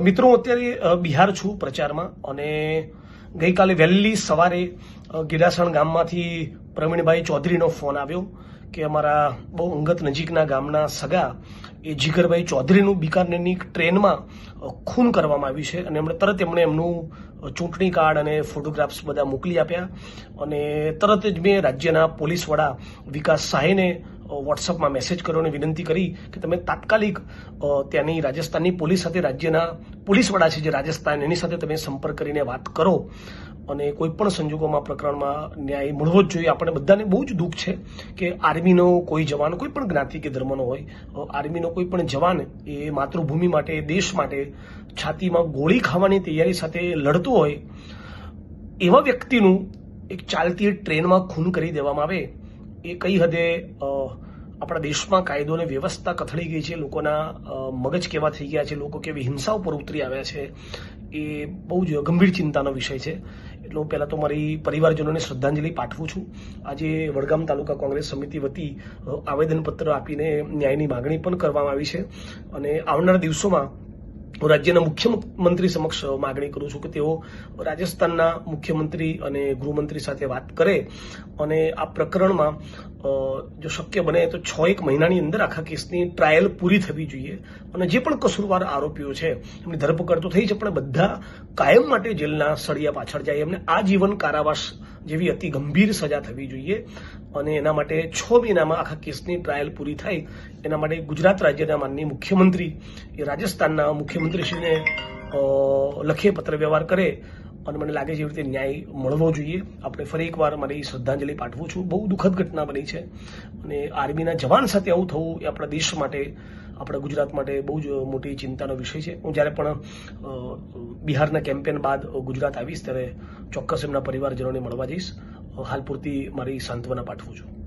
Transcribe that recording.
મિત્રો અત્યારે બિહાર છું પ્રચારમાં અને ગઈકાલે વહેલી સવારે ગીડાસણ ગામમાંથી પ્રવીણભાઈ ચૌધરીનો ફોન આવ્યો કે અમારા બહુ અંગત નજીકના ગામના સગા એ જીગરભાઈ ચૌધરીનું બિકાનેરની ટ્રેનમાં ખૂન કરવામાં આવ્યું છે અને એમણે તરત એમણે એમનું ચૂંટણી કાર્ડ અને ફોટોગ્રાફ્સ બધા મોકલી આપ્યા અને તરત જ મેં રાજ્યના પોલીસ વડા વિકાસ સાહેને વોટ્સઅપમાં મેસેજ કર્યો અને વિનંતી કરી કે તમે તાત્કાલિક ત્યાંની રાજસ્થાનની પોલીસ સાથે રાજ્યના પોલીસ વડા છે જે રાજસ્થાન, એની સાથે તમે સંપર્ક કરીને વાત કરો. અને કોઈ પણ સંજોગોમાં, પ્રકરણમાં ન્યાય મળવો જ જોઈએ. આપણે બધાને બહુ જ દુઃખ છે કે આર્મીનો કોઈ જવાન, કોઈ પણ જ્ઞાતિ કે ધર્મનો હોય આર્મીનો કોઈ પણ જવાન એ માતૃભૂમિ માટે, દેશ માટે છાતીમાં ગોળી ખાવાની તૈયારી સાથે લડતો હોય, એવા વ્યક્તિનું એક ચાલતી ટ્રેનમાં ખૂન કરી દેવામાં આવે. એ કઈ હદે આપણા દેશમાં કાયદો અને વ્યવસ્થા કથળી ગઈ છે, લોકોના મગજ કેવા થઈ ગયા છે, લોકો કેવી હિંસા ઉપર ઉતરી આવ્યા છે, એ બહુ જ ગંભીર ચિંતાનો વિષય છે. એટલે હું પહેલાં તો મારી પરિવારજનોને શ્રદ્ધાંજલિ પાઠવું છું. આજે વડગામ તાલુકા કોંગ્રેસ સમિતિ વતી આવેદનપત્ર આપીને ન્યાયની માગણી પણ કરવામાં આવી છે. અને આવનારા દિવસોમાં હું રાજ્યના મુખ્યમંત્રી સમક્ષ માગણી કરું છું કે તેઓ રાજસ્થાનના મુખ્યમંત્રી અને ગૃહમંત્રી સાથે વાત કરે અને આ પ્રકરણમાં જો શક્ય બને તો છ એક મહિનાની અંદર આખા કેસની ટ્રાયલ પૂરી થવી જોઈએ અને જે પણ કસૂરવાર આરોપીઓ છે, એમની ધરપકડ તો થઈ છે, પણ બધા કાયમ માટે જેલના સળિયા પાછળ જાય, એમને આજીવન કારાવાસ જેવી અતિ ગંભીર સજા થવી જોઈએ અને એના માટે છ મહિનામાં આખા કેસની ટ્રાયલ પૂરી થાય. એના માટે ગુજરાત રાજ્યના માનનીય મુખ્યમંત્રી, એ રાજસ્થાનના મુખ્યમંત્રીશ્રીને લખે પત્ર વ્યવહાર કરે અને મને લાગે છે એવી રીતે ન્યાય મળવો જોઈએ. આપણે ફરી એકવાર મારી શ્રદ્ધાંજલિ પાઠવું છું. બહુ દુઃખદ ઘટના બની છે અને આર્મીના જવાન સાથે આવું થવું એ આપણા દેશ માટે આપણા ગુજરાત માટે બહુ જ મોટી ચિંતાનો વિષય છે. હું જ્યારે પણ બિહારના કેમ્પેન બાદ ગુજરાત આવીશ ત્યારે ચોક્કસ એમના પરિવારજનોને મળવા જઈશ. હાલ પૂરતી મારી સાંત્વના પાઠવું છું.